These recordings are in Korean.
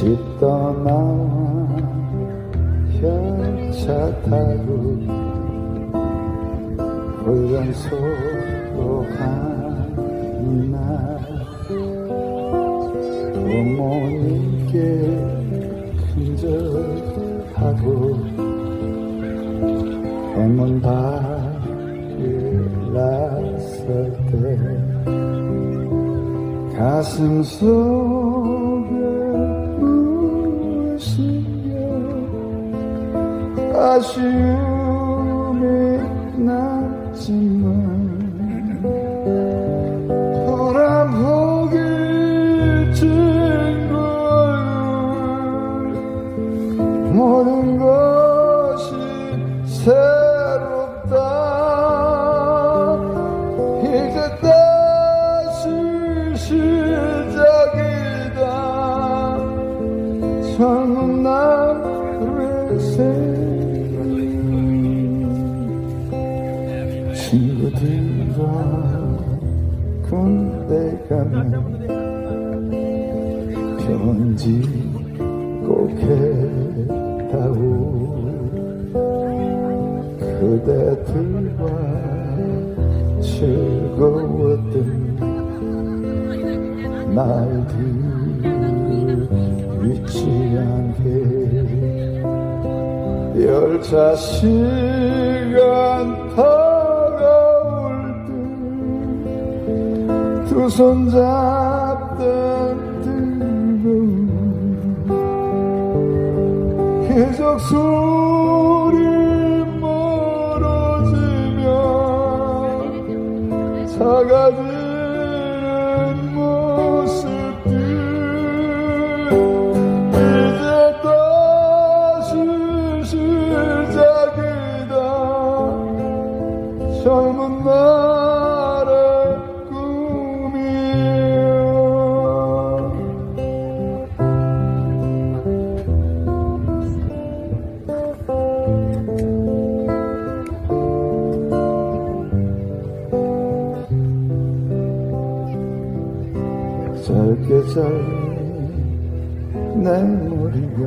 집 떠나와 열차 타고 훈련소로 간날 부모님께 큰절하고 해문 밖을 났을 때 가슴 속 아쉬움이 남지만 돌아보기 친구를 모든 것이 새롭다. 이제 다시 시작 친구들과 군대 가면 편지 꼭 했다고 그대들과 즐거웠던 날들 잊지 않게 열차 시간 다 두 손 잡던 뜨거운 기적 소리 멀어지며 작아지는 모습들 이제 다시 시작이다. 젊은 잘린 내 머리가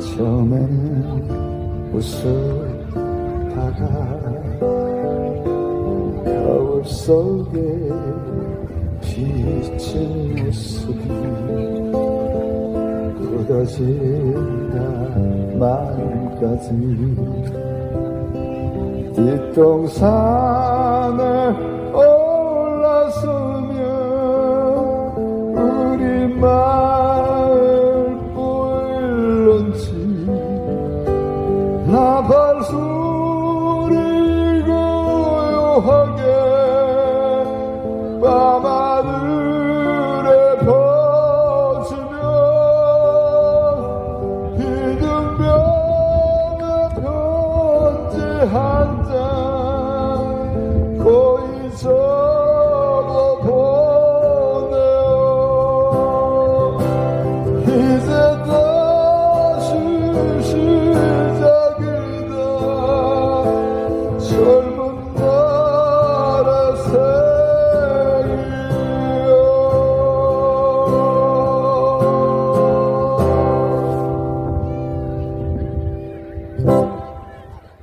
처음에는 웃었다가 거울 속에 비친 모습이 굳어진다 마음까지. 뒷동산에 올라서 마음 런지 나발소를 고요하게 밤하늘에 퍼지며 이등병의 편지 한장. sol